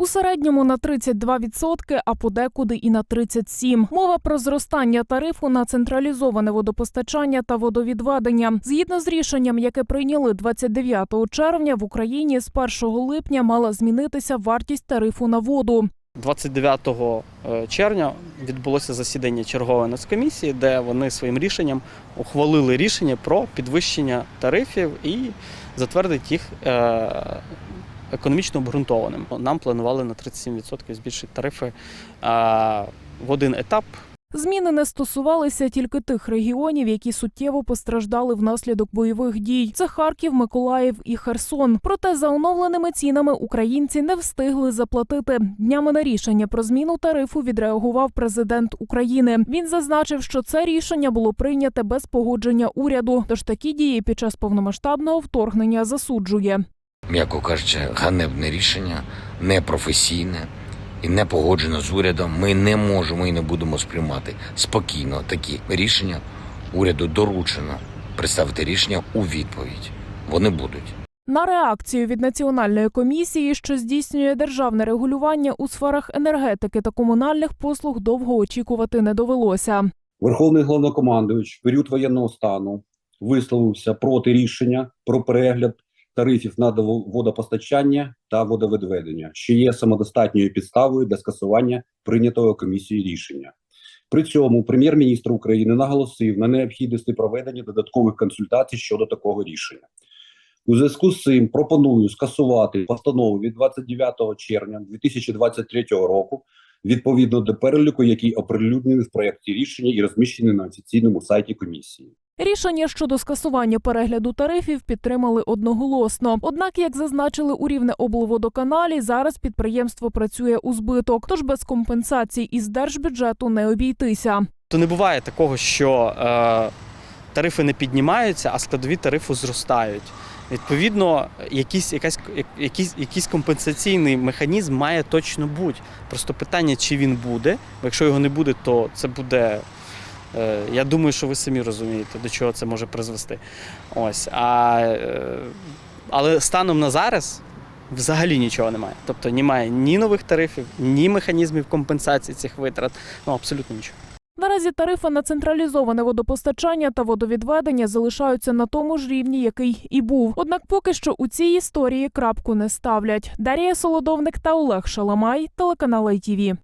У середньому на 32%, а подекуди і на 37%. Мова про зростання тарифу на централізоване водопостачання та водовідведення. Згідно з рішенням, яке прийняли 29 червня, в Україні з 1 липня мала змінитися вартість тарифу на воду. 29 е, червня відбулося засідання чергової нацкомісії, де вони своїм рішенням ухвалили рішення про підвищення тарифів і затвердить їх е, економічно обґрунтованим. Нам планували на 37% збільшити тарифи е, в один етап. Зміни не стосувалися тільки тих регіонів, які суттєво постраждали внаслідок бойових дій. Це Харків, Миколаїв і Херсон. Проте за оновленими цінами українці не встигли заплатити. Днями на рішення про зміну тарифу відреагував президент України. Він зазначив, що це рішення було прийняте без погодження уряду. Тож такі дії під час повномасштабного вторгнення засуджує. М'яко кажучи, ганебне рішення, непрофесійне і не погоджено з урядом. Ми не можемо і не будемо сприймати спокійно такі рішення. Уряду доручено представити рішення у відповідь. Вони будуть. На реакцію від національної комісії, що здійснює державне регулювання у сферах енергетики та комунальних послуг, довго очікувати не довелося. Верховний головнокомандуючий в період воєнного стану висловився проти рішення про перегляд тарифів на водопостачання та водовідведення, що є самодостатньою підставою для скасування прийнятого комісією рішення. При цьому прем'єр-міністр України наголосив на необхідності проведення додаткових консультацій щодо такого рішення. У зв'язку з цим пропоную скасувати постанову від 29 червня 2023 року відповідно до переліку, який оприлюднений в проєкті рішення і розміщений на офіційному сайті комісії. Рішення щодо скасування перегляду тарифів підтримали одноголосно. Однак, як зазначили у рівне облводоканалі, зараз підприємство працює у збиток, тож без компенсацій із держбюджету не обійтися. То не буває такого, що е, тарифи не піднімаються, а складові тарифу зростають. Відповідно, якийсь, якась, як- якийсь, якийсь компенсаційний механізм має точно бути. Просто питання, чи він буде, бо якщо його не буде, то це буде. Е, Я думаю, що ви самі розумієте, до чого це може призвести. Ось. А, е, але станом на зараз взагалі нічого немає. Тобто немає ні нових тарифів, ні механізмів компенсації цих витрат. Ну абсолютно нічого. Наразі тарифи на централізоване водопостачання та водовідведення залишаються на тому ж рівні, який і був. Однак поки що у цій історії крапку не ставлять. Дарія Солодовник та Олег Шаламай, телеканал ITV.